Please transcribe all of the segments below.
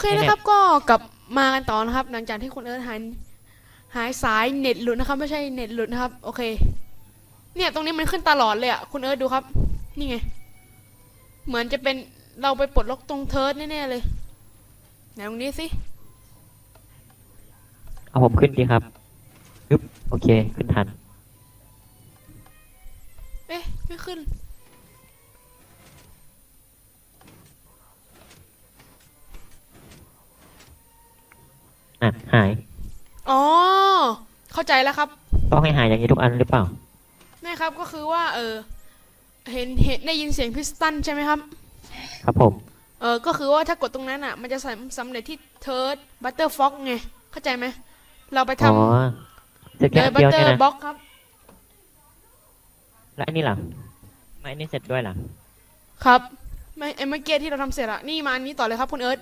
เคนะครับก็กลับมากันต่อนะครับ หลังจากที่คุณเอิร์ธหายหายสายเน็ตหลุดนะครับ ไม่ใช่เน็ตหลุดนะครับ โอเค เนี่ยตรงนี้มันขึ้นตลอดเลยอะคุณเอิร์ธดูครับ นี่ไง เหมือนจะเป็นเราไปปลดล็อกตรงเทิร์ดแน่ๆเลยไหนตรงนี้สิเอาผมขึ้นดีครับปึ๊บโอเคขึ้นทัน เอ๊ะไม่ขึ้น อะหาย อ๋อ เข้าใจแล้วครับต้องให้หายอย่างนี้ทุกอันหรือเปล่า นี่ครับก็คือว่า เออ เห็นเห็นได้ยินเสียงพิสตันใช่ไหมครับ ครับผม เออก็คือว่าถ้ากดตรงนั้นอะ มันจะสำสำเร็จที่เทิร์ดบัตเตอร์ฟ็อกไง เข้าใจไหม เราไปทอ๋อเสร็จำแค่เอออันบัตเดียวเตอเนี่ยร์นะบล็อกครับ แล้วอันนี้ล่ะไม่อันนี้เสร็จด้วยล่ะ ครับ ไม่ไอ้เมื่อกี้ที่เราทำเสร็จอะนี่มาอันนี้ต่อเลยครับคุณเอิร์ธ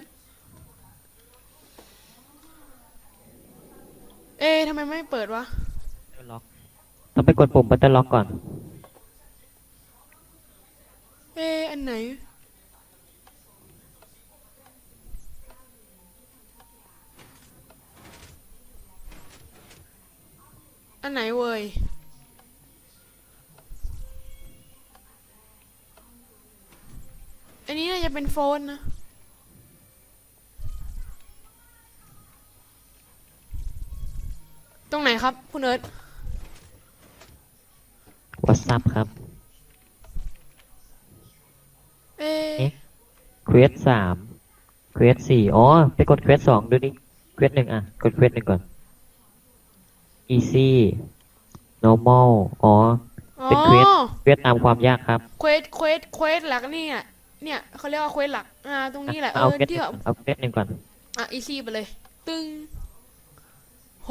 อ๊ะทำไมไม่เปิดวะ ล็อกต้องไปกดปุ่มบัตเตอร์ล็อกก่อน เอ๊ะอันไหน อันไหนเว้ย อันนี้น่าจะเป็นโฟนนะ ตรงไหนครับ คุณเอิร์ธ WhatsApp ครับเอ๊ะเอ๊ะ เควสสามเควสสี่อ๋อ ไปกดเควสสองดูดิเควสหนึ่งอะ กดเควสหนึ่งก่อน easy normal อ๋อ อ๋อ เป็นเควส เควสตามความยากครับ เควส เควส เควสหลักนี่อะเนี่ยเขาเรียกว่าเควสหลัก อ่า ตรงนี้แหละ เอเอาอเควสหที่นึ่งแบบเอาเควสหนึ่งก่อน อะอีซี่ไปเลย ตึง โห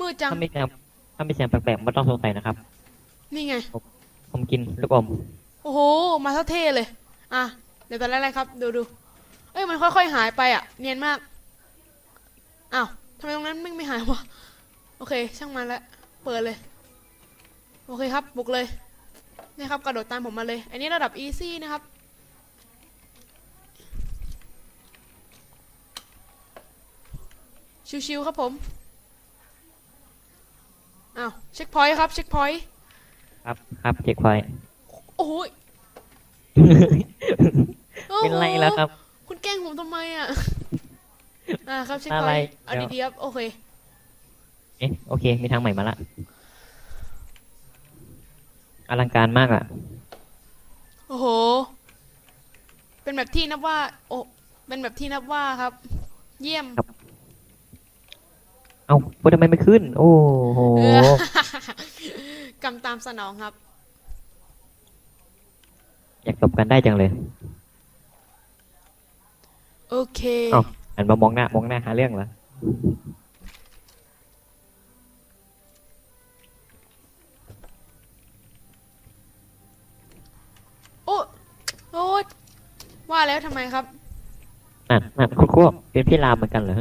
มืดจัง ถ้ามีแซมถ้ามีแซมแปลกๆไม่ต้องสงสัยนะครับ นี่ไง ผมกินลูกอม โอ้โห มาเท่าเท่เลย อะ เดี๋ยวตอนแรกๆครับ ดูดู เอ้ย มันค่อยๆหายไปอะ เนียนมาก อ้าวทำไมตรงนั้นไม่ไม่หายวะ โอเค ช่างมันละ เปิดเลย โอเคครับ บุกเลย นี่ครับ กระโดดตามผมมาเลย อันนี้ระดับอีซี่นะครับชิวๆครับผม อ้าวเช็คพอยต์ครับเช็คพอยต์ครับครับเช็คไว้โอ้โหยโอ้โหเป็นไรแล้วครับ คุณแกล้งผมทำไมอะอ่าครับเช็คพอะอไรยต์เอาเดี๋ยว ดีๆครับโอเคเอ๊ะโอเคมีทางใหม่มาละอลังการมากอะ โอ้โห เป็นแบบที่นับว่า โอ้เป็นแบบที่นับว่าครับ เยี่ยม เอ้าว่าทำไมไม่ขึ้น โอ้โหเออกำตามสนองครับ อยากตบกันได้จังเลยโอเค เอ้าหันมามองหน้ามองหน้าหาเรื่องเหรอโอ้โอ้ว่าแล้วทำไมครับ นั่นนั่นคุณครูเป็นพี่รามเหมือนกันเหรอ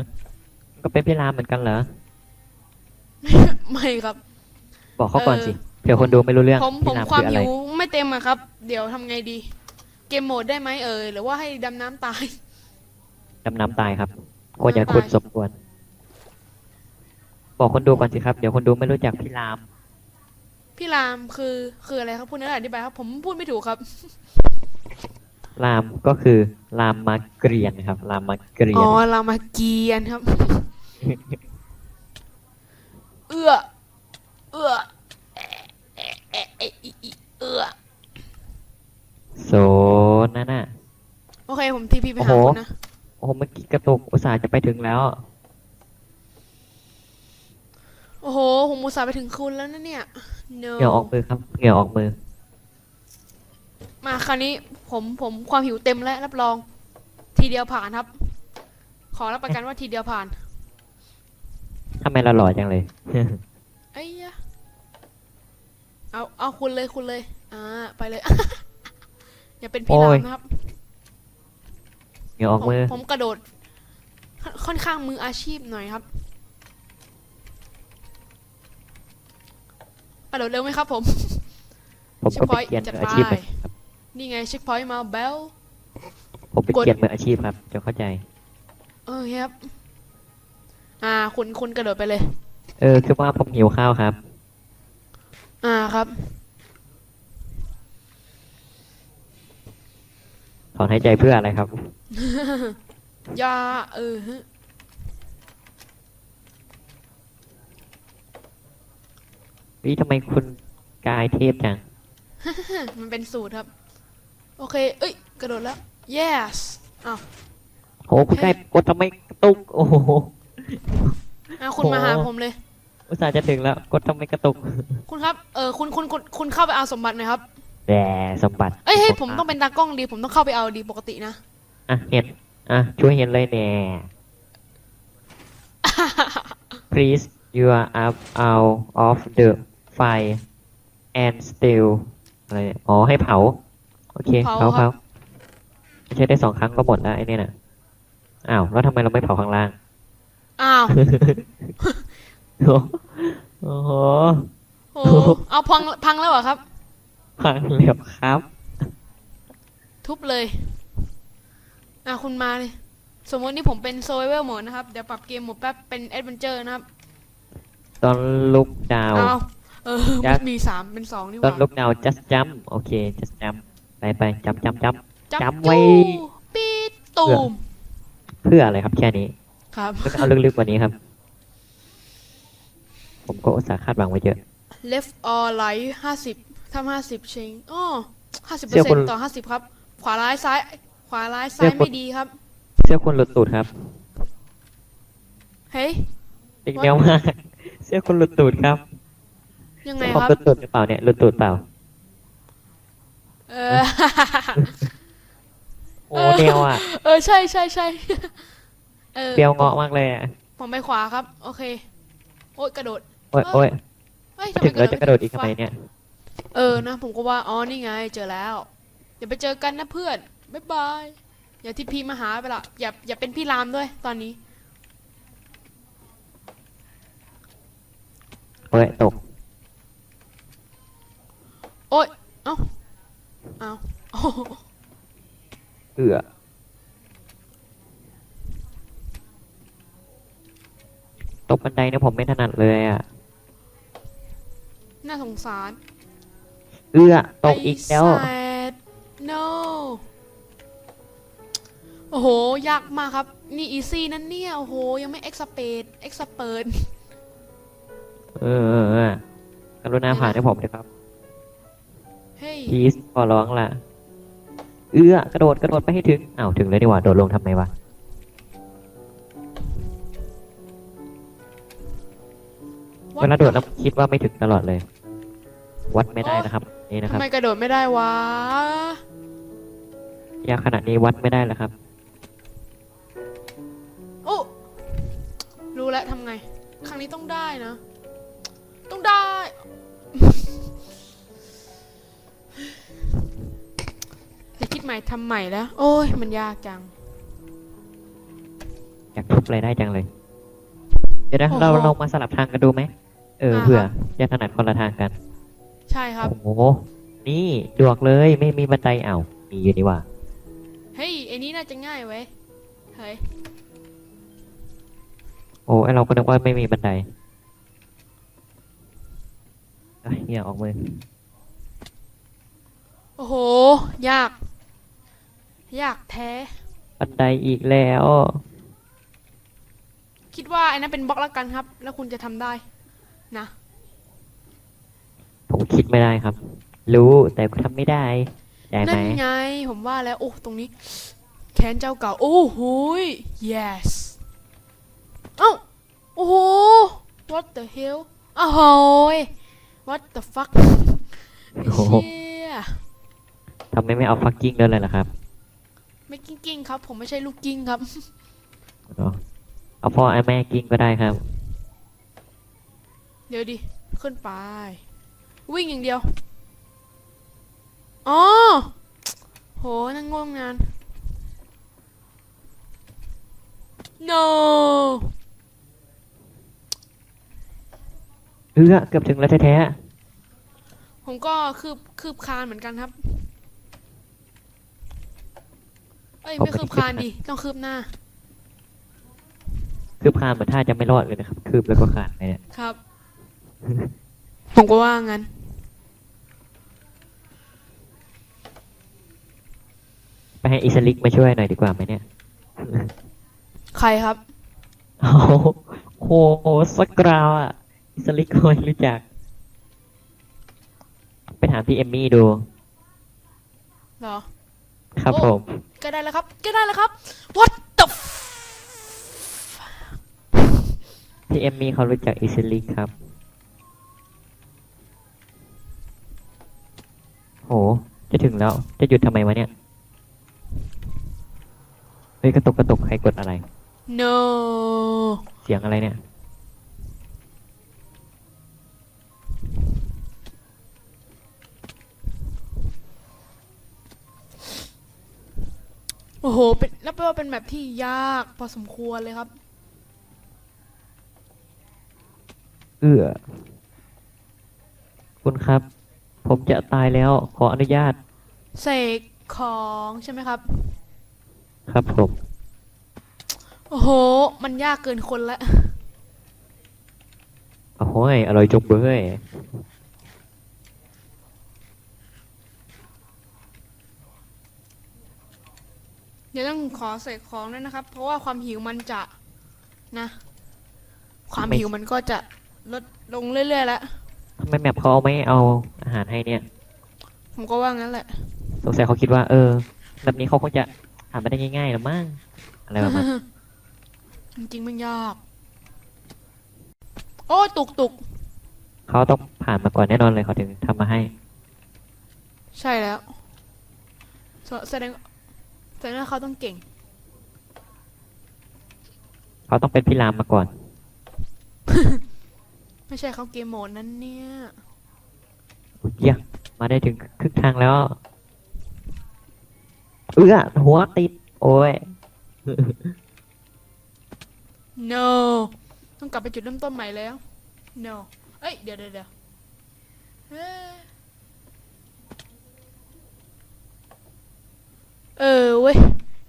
ก็เป็นพี่รามเหมือนกันเหรอ ไม่ครับ บอกเขาก่อนเออสิเผื่อคนดูไม่รู้เรื่องผมผพี่มรามความคืออะไรหิวไม่เต็มอะครับ เดี๋ยวทำไงดี เกมโหมดได้ไหมเอ่ยหรือว่าให้ดำน้ำตาย ดำน้ำตายครับควรจะคุณตายสมควร บอกคนดูก่อนสิครับเดี๋ยวคนดูไม่รู้จักพี่ราม พี่รามคือคืออะไรครับพูดนั้นอธิบายครับ ผมพูดไม่ถูกครับ รามก็คือรามมาเกรียนครับ รามมาเกรียอ๋นอรามเกียรติครับ เอื้อ เอื้อเอะเอะเอะเอะอิอิเอื้อโซนั่นน่ะ โอเค ผมทีพีไปหาโอ้โหคุณนะ โอ้โหเมื่อกี้กระตุกอุตส่าห์จะไปถึงแล้ว โอ้โห ผมมุตส่าห์ไปถึงคุณแล้วนะเนี่ย no เหงื่อออกมือครับเหงื่อออกมือ มาคราวนี้ผมผมความหิวเต็มแล้วรับรอง ทีเดียวผ่านครับ ขอรับประกันว่าทีเดียวผ่าน ทำไมเราหล่อจังเลย ไอ้ยะเอาเอาคุณเลยคุณเลย อ่า ไปเลย อย่าเป็นพี่โอ้ราย มนะครับ เหงื่อออกผมมือ ผมกระโดดค่อนค่อนข้างมืออาชีพหน่อยครับ กระโดดเร็วไหมครับผม ผมก็เป็น Checkpoint เกียนจัดมืออาชีพไป เหมือนกันครับนี่ไงเช็คพอยต์มาเบล ผมเป็นกด เกียรติมืออาชีพครับจะเข้าใจ เออครับ อ่า คุณคุณกระโดดไปเลย เออคือว่าผมหิวข้าวครับ อ่าครับ ถอนหายใจเพื่ออะไรครับ ยาเออฮะวิทำไมคุณกายเทพจัง มันเป็นสูตรครับ โอเค เอ้ย กระโดดแล้ว yes อ้าวโอ้คุณกายกดทำไมกระตุก โอ้โห อ่าคุณโอ้มาหาผมเลย อุตส่าห์จะถึงแล้ว กดทำไมกระตุกคุณครับ เออคุณคุณคุณคุณเข้าไปเอาสมบัติหน่อยครับแด่สมบัติเอ้ยเฮ้ยผมต้องเป็นตากล้องดี ผมต้องเข้าไปเอาดีปกตินะ อะเห็นอะช่วยเห็นเลยแน่ please you are up out of the fire and still อะไรเนี่ยอ๋อให้เผา โอเคเผาเผาครัเผาบใช้ได้สองครั้งก็หมดแล้วไอ้นี่น่ะ อ้าว แล้วทำไมเราไม่เผาข้างล่าง อ้าว โอ้โหโอ้เอาพังพังแล้วเหรอครับ พังเรียบครับ ทุบเลย อะคุณมาเลย สมมตินี่ผมเป็น survival mode นะครับ เดี๋ยวปรับเกมโหมดแป๊บเป็น adventure นะครับ ตอนลุกดาว เอาเออยัมักษ์นมีสามเป็นสองนี่หตอนว่าลุกดาว just jump โอเค just jump ไปไปจำจำจจับจำไว้ จู้ปีดตูมำเพื่ออะไรครับแค่นี้ ครับไม่ต้องเอาลึกๆกว่านี้ครับ ผมก็อุตส่าห์คาดหวังไว้เยอะ left or right ห้าสิบทำห้าสิบเชงอ๋อห้าสิบเปอเชื่ร์อเซ็คุนณต์ต่อห้าสิบครับ ขวาร้ายซ้าย ขวาร้ายเชื่ซ้าอยคุณไม่ดีครับ เสื้อคุณหลุดตูดครับเฮ้ยอีกแนวมากเสื้อคุณหลุดตูดครับยังไงผมครับ หลุดตูดหรือเปล่าเนี่ยหลุดตูดเปล่า เออ โอ้เออ แนวอะ เออใช่ใช่ใช่ เออเปรียวเงาะมากเลยอะผมไปขวาครับ โอเค โอ๊ยกระโดด โอ้ยโอ้ยเฮ้ยมาทำไมถึงแล้วจะกระโดดอีกทำวไมเนี่ย เออนะผมก็ว่าอ๋อนี่ไงเจอแล้วเดี๋ยวไปเจอกันนะเพื่อนบ๊ายบายอย่าที่พีมาหาไปละอย่าอย่าเป็นพี่รามด้วยตอนนี้โอ้ยตกโอ๊ยเอ้าเอ้าโอ้โหเอือ ตกบันไดเนี่ยผมไม่ถนัดเลยอะ น่าสงสารเอื้อตกอีกแล้ว I said no โอ้โห ยากมากครับ นี่อีซี่นั่นเนี่ย โอ้โห ยังไม่ expert expert เออเออเออกรุณาผ่านให้ผมด้วยครับ เฮ้ย please ขอร้องล่ะ เอื้อกระโดดกระโดดไปให้ถึงอ้าวถึงแล้วนี่หว่าโดดลงทำไมวะ เวลาโดดแล้วคิดว่าไม่ถึงตลอดเลย วัดไม่ได้นะครับ นี่นะคทำรับ ไมกระโดดไม่ได้วะ ยากขนาดนี้วัดไม่ได้แล้วครับ โอ้รู้แล้วทำไง ครั้งนี้ต้องได้นะ ต้องได้จะคิดใหม่ทำใหม่แล้ว โอ้ย มันยากจัง อยากทุบอะไรได้จังเลย เดี๋ยวนะโอ้โหเราเรามาสลับทางกันดูไหม เอออ่า เผื่อจะถนัดคนละทางกัน ใช่ครับ โอ้โห นี่ดวกเลยไม่มีบันไดเอ้ามีอยู่นี่หว่า เฮ้ยไอ้นี้น่าจะง่ายเว้ย เฮ้ย โอ้ไอเราก็นึกว่าไม่มีบันไดเอ้ยเหี้ยออกมือโอ้โห ยาก ยากแท้ บันไดอีกแล้ว คิดว่าไอ้นั้นเป็นบล็อกแล้วกันครับ แล้วคุณจะทำได้ นะ ผมคิดไม่ได้ครับ รู้แต่ก็ทำไม่ได้ได้ไหมนั่นไง ผมว่าแล้ว โอ้ ตรงนี้ แค้นเจ้าเก่า โอ้โหย yes เอ้า โอ้โห what the hell อ้าวโหย what the fuck ไอ้โอ้โหเชี่ยทำไมไม่เอาฟักกิ้งด้วยเลยล่ะครับไม่กิ้งกิ้งครับ ผมไม่ใช่ลูกกิ้งครับเอาเอาพ่อไอ้แม่กิ้งก็ได้ครับเดี๋ยวดิ ขึ้นไป วิ่งอย่างเดียว อ๋อ โห นั่งง่วงงาน no เออเกือบถึงแล้วแท้ผมก็คืบคืบคานเหมือนกันครับ เอ้ยผมไม่ไม่คืบได้คานคิดนะดิ ต้องคืบหน้า คืบคานเหมือนท่าจะไม่รอดเลยนะครับ คืบแล้วก็คานไปเนี่ย ครับ ผมก็ว่างั้น ไปให้อิสลิกมาช่วยหน่อยดีกว่าไหมเนี่ยใครครับ โอ้โหสกราวอะ อิสลิกคอยรู้จัก ไปถามพี่เอมมี่ดู เหรอ ครับโอ้ผม ก็ได้แล้วครับ ก็ได้แล้วครับ what the f- พี่เอมมี่เขารู้จักอิสลิกครับ หจะถึงแล้ว จะหยุดทำไมวะเนี่ย เฮ้ยกระตุกกระตุกใครกดอะไร no เสียงอะไรเนี่ย โอ้โห เป็นนับว่าเป็นแบบที่ยากพอสมควรเลยครับ เอื้อคุณครับ ผมจะตายแล้วขออนุญาต เสกของใช่ไหมครับ ครับผม โอ้โห มันยากเกินคนละ โอ้โหยอร่อยจุกเบ้ยเดี๋ยวต้องขอเสกของด้วยนะครับ เพราะว่าความหิวมันจะนะ ความหิวมันก็จะลดลงเรื่อยๆแล้ว ทำไมแมปเขาไม่เอาอาหารให้เนี่ย ผมก็ว่างั้นแหละ สงสัยเขาคิดว่า เออ แบบนี้เขาคงจะหามาได้ง่ายๆหรือมั้งอะไรประมาณจริงๆมันยาก โอ้ยตุกตุกเขาต้องผ่านมาก่อนแน่นอนเลยเขาถึงทำมาให้ ใช่แล้วแสแสดงแสดงว่าเขาต้องเก่ง เขาต้องเป็นพี่รามมาก่อน ไม่ใช่เขาเกมโหมดนั้นเนี่ยอุ๊ยเยี่ยมมาได้ถึงครึ่งทางแล้ว เอื้อหัวติด โอ้ย no ต้องกลับไปจุดเริ่มต้นใหม่แล้ว no เอ้ย เดี๋ยวเดี๋ยวเดี๋ยวเอ้ยเออเว้ย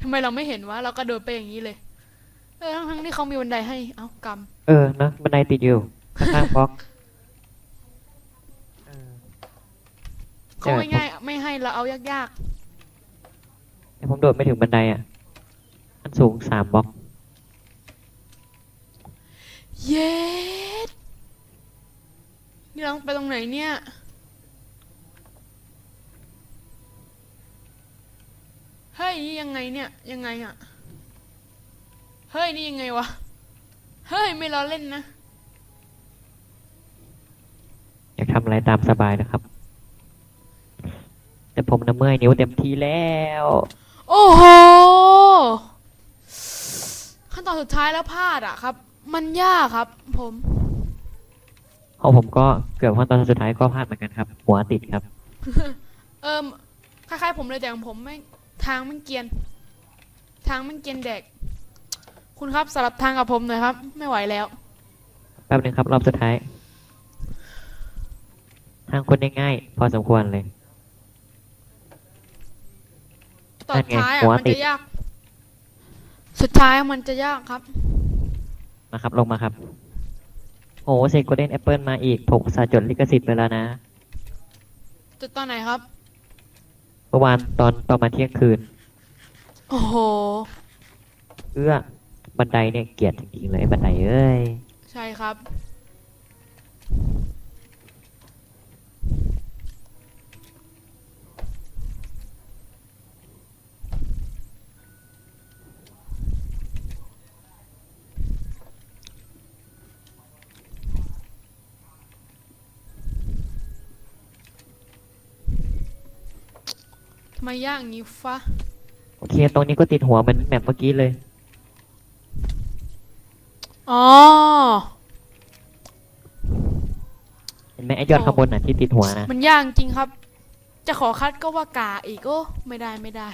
ทำไมเราไม่เห็นวะเรากระโดดไปอย่างนี้เลย เออทั้งๆที่เขามีบันไดให้ เอ้ากำ เออเนอะบันไดติดอยู่ ข้างๆบล็อกเขาไม่ง่ายไม่ให้เราเอายากแต่ผมโดดไม่ถึงบันไดอะ มันสูงสามบล็อก ๆ เย็ดนี่เราต้องไปตรงไหนเนี่ย เฮ้ยนี่ยังไงเนี่ยยังไงอะเฮ้ยนี่ยังไงวะ เฮ้ยไม่ล้อเล่นนะ อยากทำอะไรตามสบายนะครับ แต่ผมน้ำเมื่อยนิ้วเต็มทีแล้ว โอ้โห ขั้นตอนสุดท้ายแล้วพลาดอะครับ มันยากครับ ผมของผมก็เกือบขั้นตอนสุดท้ายก็พลาดเหมือนกันครับ หัวติดครับ เอิมคล้ายๆผมเลยแต่ของผมไม่ทางมันเกรียน ทางมันเกรียนแดก คุณครับสลับทางกับผมหน่อยครับ ไม่ไหวแล้ว แป๊บหนึ่งครับ รอบสุดท้าย ทางคนง่ายๆพอสมควรเลย ตอนนั่นไงท้ายอะหัวมันติด จะยาก สุดท้ายมันจะยากครับ มาครับ ลงมาครับ โอ้เซโกลเด้นแอปเปิลมาอีกผมอุตสาห์จดลิขสิทธิ์ไปแล้วนะจุดตอนไหนครับ เมื่อวานตอนตอนมาเที่ยงคืน โอ้โห เอื้อบันไดเนี่ยเกลียดจริงๆเลยบันไดเอ้ย ใช่ครับ ไมยากอย่างนี้ฟะโอเค ตรงนี้ก็ติดหัวเหมันแมปเมื่อกี้เลย อ๋อ เห็นไหมไอ้ยอดข้างบนน่ะที่ติดหัวนะมันยากจริงครับ จะขอคัดก็ว่ากาอีกโอ้ไม่ได้ไม่ได้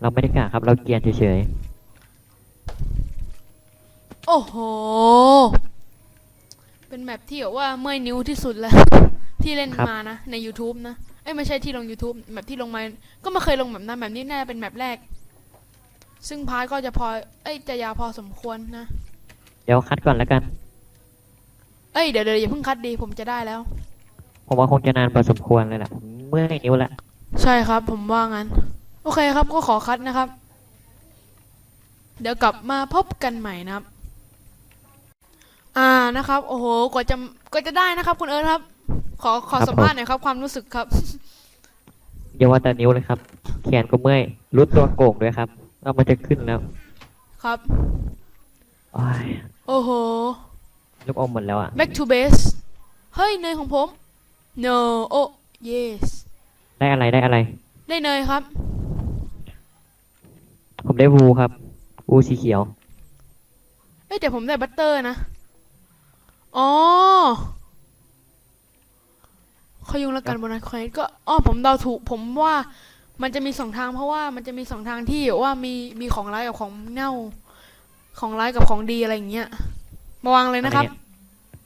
เราไม่ได้กะครับ เราเกรียนเฉยโอ้โห เป็นแมปที่แบบว่าเมื่อยนิ้วที่สุดแล้ว ที่เล่นมานะ ใน YouTube นะ เอ้ยไม่ใช่ที่ลง YouTube แมปที่ลงมา ก็ไม่เคยลงแบบนั้นแบบนี้น่าจะเป็นแมปแรก ซึ่งพาร์ทก็จะพอ เอ้ยจะยาวพอสมควรนะ เดี๋ยวคัดก่อนแล้วกัน เอ้ยเดี๋ยวเดี๋ยวอย่าเพิ่งคัดดีผมจะได้แล้ว ผมว่าคงจะนานพอสมควรเลยแหละผมเมื่อยนิ้วละใช่ครับ ผมว่างั้น โอเคครับก็ขอคัดนะครับ เดี๋ยวกลับมาพบกันใหม่นะครับ อ่านะครับ โอ้โหกว่าจะกว่าจะได้นะครับ คุณเอิร์ธครับ ขอขอสัมภาษณ์หน่อยครับความรู้สึกครับ อย่าว่าแต่นิ้วเลยครับ แขนก็เมื่อยรุดตัวโก่งด้วยครับเอามันจะขึ้นแล้วครับโอ้ยโอ้โห ลูกอมหมดแล้วอะ back to base เฮ้ยเนยของผม no โอ้ yes ได้อะไรได้อะไร ได้เนยครับ ผมได้วูครับวูสีเขียว เอ้ยแต่ผมได้บัตเตอร์นะ อ๋อ ขยุงละกันบนนั้นเควสก็อ๋อผมเดาถูก ผมว่ามันจะมีสองทางเพราะว่ามันจะมีสองทางที่ว่ามีมีของร้ายกับของเน่า ของร้ายกับของดีอะไรอย่างเงี้ย มาวางเลยนะครับ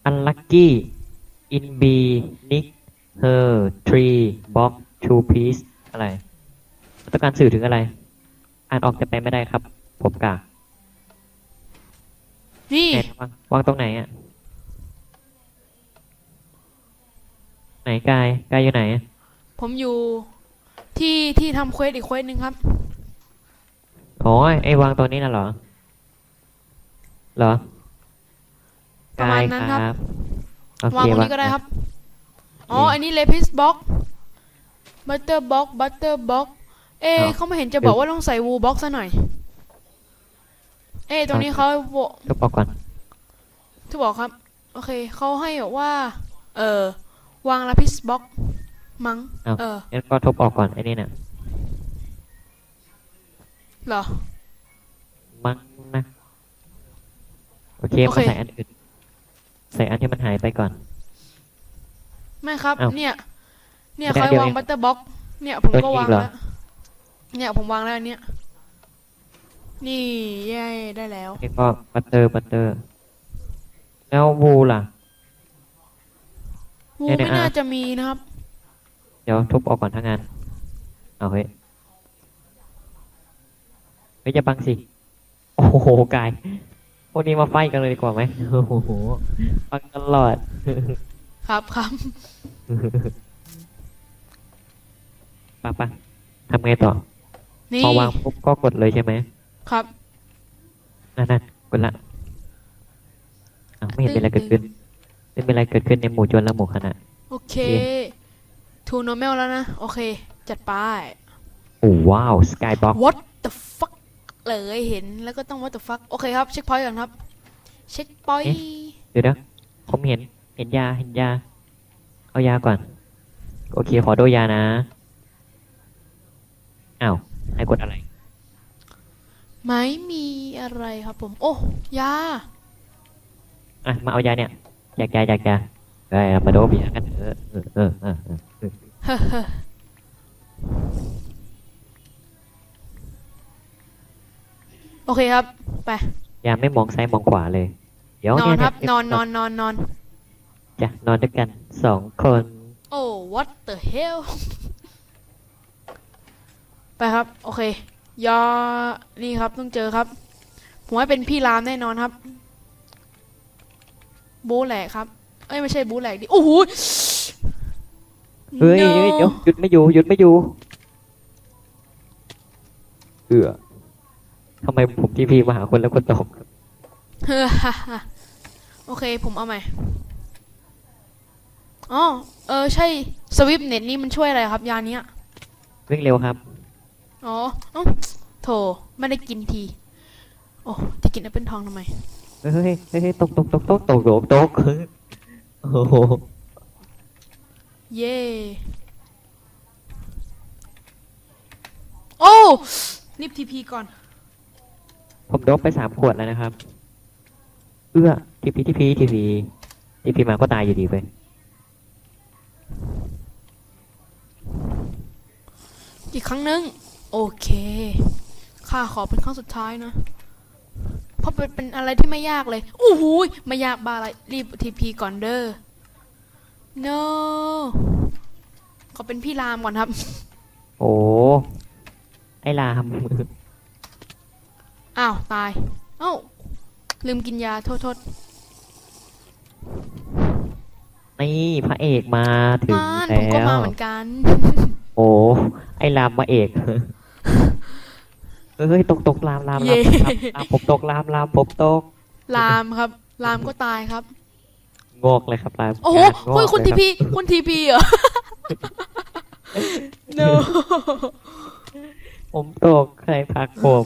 unlucky in b nick her tree box two piece อะไรต้องการสื่อถึงอะไร อ่านออกจะไปไม่ได้ครับ ผมกากนี่ไหนวางวางตรงไหนอะ ไห นกายกายอยู่ไหนอะผมอยู่ที่ที่ทำเควสอีกเควสหนึ่งครับอ๋อไอ้วางตรงนี้น่ะเหรอ เหรอประมาณนั้นครับ โอเควางตรงนี้ก็ได้ครับ อ๋อ อันนี้เลพิสบ็อกบัตเตอร์บ็อกบัตเตอร์บ็อกเอ๊ะเขาไม่เห็นจะบอกว่าต้องใส่วูบ็อกซะหน่อย เอ๊ะตรงนี้เขาบอกก็บอกก่อนที่บอกครับ โอเคเขาให้บอกว่า เออ วางลาพิสบ็อกมั้งอ้าวเอองั้นก็ทบออกก่อนไอ้นี่น่ะเหรอ มั้งนะโอเคโอเคมาใส่อันอื่นใส่อันที่มันหายไปก่อน ไม่ครับ อ้าวเนี่ย เนี่ยไม่ได้เขาให้เดี๋ยววางเองบัตเตอร์บ็อกเนี่ยผมเออก็วางอีกเหรอ แล้วเนี่ยผมวางแล้วอันเนี้ยนี่เย้ได้แล้วนี่ก็บัตเตอร์บัตเตอร์แล้ววูล่ะ วูเนี่ยไม่เนี่ยน่าอะจะมีนะครับ เดี๋ยวทุบออกก่อนทั้งงาน เอาเฮ้ยเฮ้ยจะบังสิ โอ้โหกายพวกนี้มาไฟกันเลยดีกว่าไหมโอ้โหฟังตลอด ครับครับปะปะทำไงต่อนี่พอวางปุ๊บก็กดเลยใช่ไหม ครับนั่นนั่นกดละอ้าวไม่เห็นเป็นอะไรเกิดขึ้น ไม่เป็นอะไรเกิดขึ้นในหมู่โจรและหมู่คณะโอเคโอเคทูโนเมลแล้วนะ โอเค จัดไป โอ้ว้าวสกายบ็อก what the fuck เลยเห็นแล้วก็ต้อง what the fuck โอเคครับ เช็คพอยต์ก่อนครับ เช็คพอยต์เดี๋ยวนะผมเห็น เห็นยา เห็นยา เอายาก่อน โอเค ขอดูยานะ อ้าว ให้กดอะไร ไม่มีอะไรครับผม โอ้ ยา อะ มาเอายาเนี่ย อยากยาอยากยาเอ้มาโดบยากันเออเออเออเออเออเออเฮ้อเฮ้อโอเคครับ ไปยาไม่มองซ้ายมองขวาเลย เดี๋ยวนอเนี่นครับ เนอนนอนนอนนอนจ้ะนอนด้วยกันสองคนโอ้ what the hell ไปครับ โอเคยานี่ครับต้องเจอครับ ผมว่าเป็นพี่รามแน่นอนครับ บูแหลกครับ เอ้ยไม่ใช่บูแหลกดิ โอ้โหเฮ้ย No เฮ้ยเดี๋ยวหยุดไม่อยู่หยุดไม่อยู่ เอือทำไมผมที่พี่มาหาคนแล้วคนตกเฮ้อฮ่าฮ่าโอเคผมเอาใหม่อ๋อเออใช่สวิปเน็ตนี่มันช่วยอะไรครับ ยาเนี้ยวิ่งเร็วครับ อ๋อเอ้าโถไม่ได้กินที โอ้จะกินแอปเปิลทองทำไม เฮ้ยเฮ้ยเฮ้ยเฮ้ยตกตกตกตกตกตกตกโอ้โหเย่โอ้รีบทีพีก่อน ผมโดบไปสามขวดแล้วนะครับ เอื้อทีพีทีพีทีพีทีพีมาก็ตายอยู่ดีไปอีกครั้งหนึง โอเคข้าขอเป็นครั้งสุดท้ายนะ เพราะเป็นเป็นอะไรที่ไม่ยากเลยโอ้โหยไม่ยากบ้าอะไรรีบทีพีก่อนเด้อ no ขอเป็นพี่รามก่อนครับ โอ้ไอ้ลาม อ้าวตาย เอ้า ลืมกินยาโทษโทษนี่พระเอกมาถึงมานแล้ผมก็มาว เหมือนกัน โอ้ไอ้รามมาเอก เฮ้ยตกตกรามรามเย่รามรามรามผมตกรามรามผมตก ลามครับ ลามก็ตายครับ งอกเลยครับรามโอ้โหงอกเฮ้ยคุณเลทีรับพีคุณทีพีเหรอ no ผมตกใครพักผม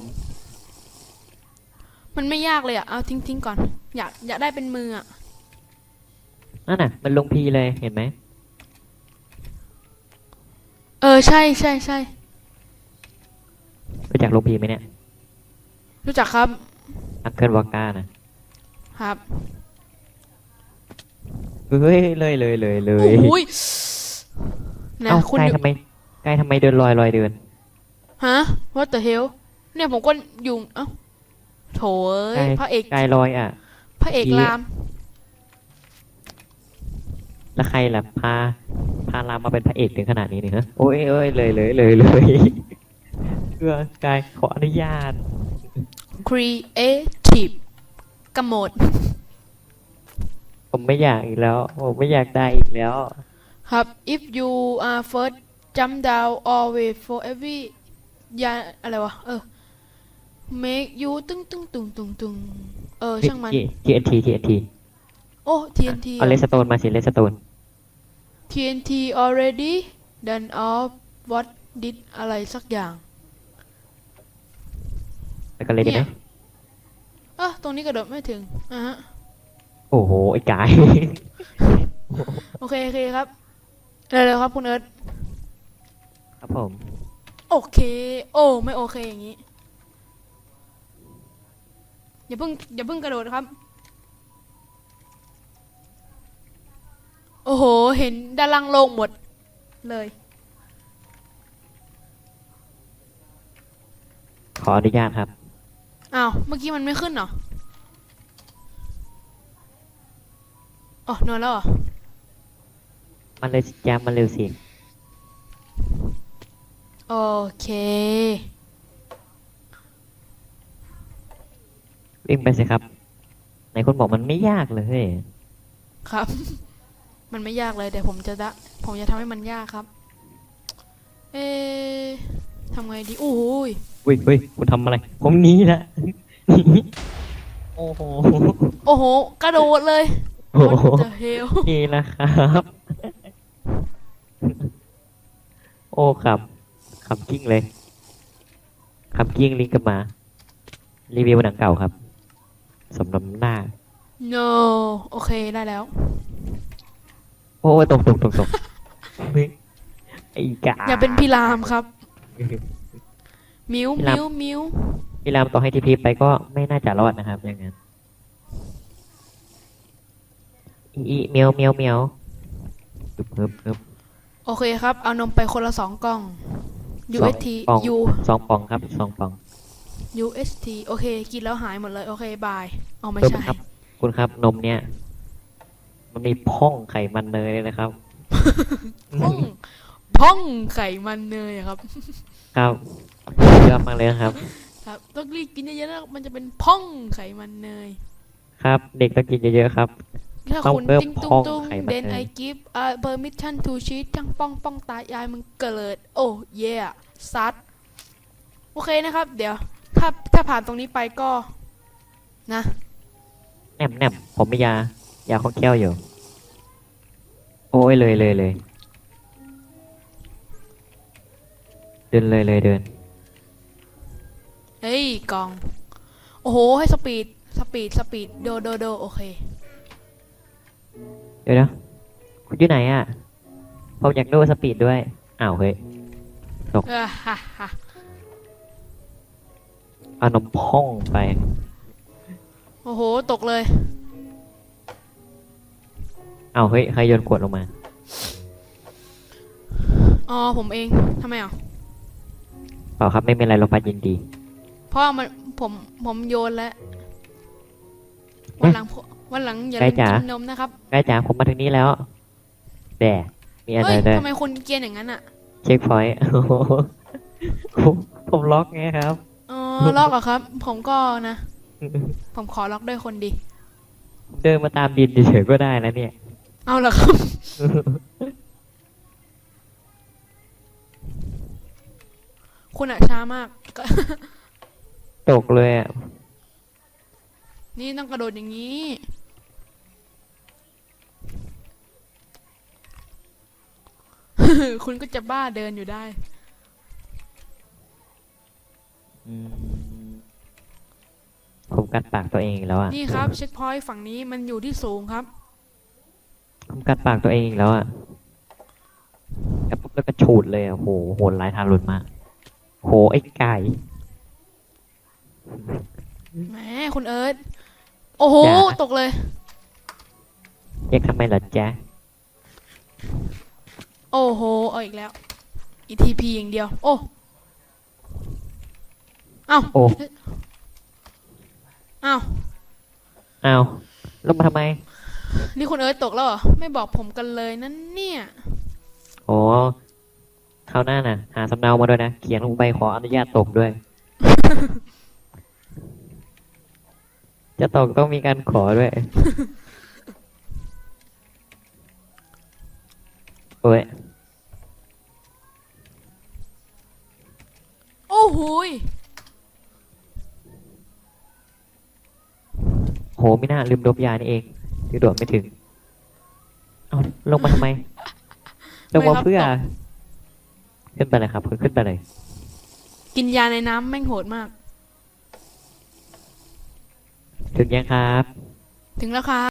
มันไม่ยากเลยอะ เอาทิ้งทิ้งก่อน อยากอยากได้เป็นมืออะ นั่นน่ะ มันลงพีเลยเห็นไหม เออใช่ใช่ใช่ รู้จักลงพีไหมเนี่ยรู้จักครับอังเคิลวาก้านะครับเฮ้ยเลยเลยเลยเลโอ้ยโหยนะเอ้าคุณกายอยู่ทำไมกายทำไมเดินลอยลอยเดินฮะ what the hell เนี่ยผมก็อยู่เอ้าโถเอ้ยใช่พระเอกกายลอยอะพระเอกเมื่อกี้ราม แล้วใครล่ะพาพารามมาเป็นพระเอกถึงขนาดนี้เนี่ยฮะโอ้ยเอ้ยเลยเลยเลยเลย เพื่อกายขออนุญาต creative กำหมดผมไม่อยากอีกแล้ว ผมไม่อยากได้อีกแล้ว ครับ if you are first jump down always for every ยาอะไรวะ เออ make you ตึ้งตึ้งตึงตึงตึงเออ ช่างมัน TNT TNT โอ้ TNT เอาเลสโตนมาสิเลสโตน TNT already done off what did อะไรสักอย่างแล้วก็เลยดีไหมเนี่ยอะตรงนี้กระโดดไม่ถึงอะฮะ โอ้โห ไอ้กาย โอเคโอเคครับเร็วๆครับคุณเอิร์ธครับผม โอเค โอ้ไม่โอเคอย่างนี้ อย่าเพิ่งอย่าเพิ่งกระโดดครับ โอ้โห เห็นด้านล่างโล่งหมดเลย ขออนุญาตครับ อ้าว เมื่อกี้มันไม่ขึ้นเหรออ๋อนอนแล้วเหรอ มันเลยยามมันเร็วสิ โอเค วิ่งไปสิครับไหนคุณบอกมันไม่ยากเลยครับ มันไม่ยากเลยแต่ผมจะดะผมจะทำให้มันยากครับ เอ๊ะ ทำไงดี โอ้โหยอุ้ยเฮ้ยคุณทำอะไร ผมหนี้ละโอ้โหโอ้โห กระโดดเลยโอ้โห What the hell นี่ละครับ โอ้ครับขับกิ้งเลยขับกิ้งลิงก์กลับมา รีวิวหนังเก่าครับสมน้ำหน้า no โอเคได้แล้ว โอ้ยตกตกตกตกเฮ้ยไอ้กาอย่าเป็นพี่รามครับ มิวพี่รามมิวมิวพี่รามต่อให้ทีพีไปก็ไม่น่าจะรอดนะครับอย่างนั้นอีอีเมียวเมียวเมียวฮึบฮึบฮึบโอเคครับ เอานมไปคนละสองกล่อง UST สองกล่อง U สองปองครับสองปอง UST โอเค กินแล้วหายหมดเลย โอเคบายเอาไม่เพิ่มใช่ครับ คุณครับนมเนี่ย มันมีพ่องไขมันเนยเลยนะครับพ่อง พ่องไข่มันเนยอะครับ ครับเยอะมากเลยนะครับ ครับต้องรีบกินเยอะๆนะมันจะเป็นพ่องไขมันเนย ครับ เด็กต้องกินเยอะๆครับ ถ้าต้องคุณเพิ่มติ้งพ่ตุ้องงตุ้งไขมัน then เน I ย give a permission to cheat จังป้องป้องตายายมึงเกิด โอ้เย่ซัดโอเคนะครับ เดี๋ยว ถ้าถ้าผ่านตรงนี้ไปก็ นะแนมแนมผมมียา ยาของแก้วอยู่ โอ้ยเลยเลยเลย เดินเลยเลยเดิน เฮ้ยกอง โอ้โห ให้สปีด สปีด สปีด โด โด โด โอเค เดี๋ยวนะคุณอยู่ไหนอะผมอยากดูสปีดด้วย อ้าวเฮ้ย เออฮ่าฮ่าเอานมพ่องไป โอ้โห ตกเลย อ้าวเฮ้ย ใครโยนขวดลงมา อ๋อ ผมเอง ทำไมอะ เปล่าครับไม่เป็นไรลงมายินดีเพราะว่ามันผมผมโยนแล้ววันหลังผมวันหลังอย่าไก่ลืมจ๋ากินนมนะครับใกล้จ๋าผมมาถึงนี้แล้วแต่มีอะไรเฮ้ยด้วยทำไมคุณเกรียนอย่างนั้นอะเช็คพอยต์ผมผมล็อกไงครับ อ๋อล็อกเหรอะครับ ผมก็นะ ผมขอล็อกด้วยคนดี เดินมาตามดินเฉยๆก็ได้นะเนี่ย เอาเหรอครับ คุณอะช้ามากก็ตกเลยอะ นี่ต้องกระโดดอย่างนี้ คุณก็จะบ้าเดินอยู่ได้ อืมผมกัดปากตัวเองอีกแล้วอะนี่ครับเช็คพอยต์ฝั่งนี้มันอยู่ที่สูงครับ ผมกัดปากตัวเองอีกแล้วอะแล้วปุ๊บแล้วก็ฉูดเลยอะโหโหดร้ายทารุณมาก โหไอ้ไก่ แหมคุณเอิร์ธโอ้โหอย่าตกเลย เรียกทำไมล่ะจ๊ะ โอ้โห เอาอีกแล้ว ETP อย่างเดียว โอ้เอ้าโอ้ เอ้าอ้าวลงมาทำไม นี่คุณเอิร์ธตกแล้วเหรอ ไม่บอกผมกันเลยนั่นเนี่ยโอ้ คราวหน้าน่ะ หาสำเนามาด้วยนะ เขียนลงไปขออนุญาตตกด้วย จะตกต้องมีการขอด้วยโอ้ยโอ้โหยโหไม่น่าลืมดบยานี่เองที่โดดไม่ถึง เอาลงมาทำไม ลงมาเพื่อ ขึ้นไปเลยครับขึ้นไปเลย กินยาในน้ำแม่งโหดมาก ถึงยังครับ ถึงแล้วครับ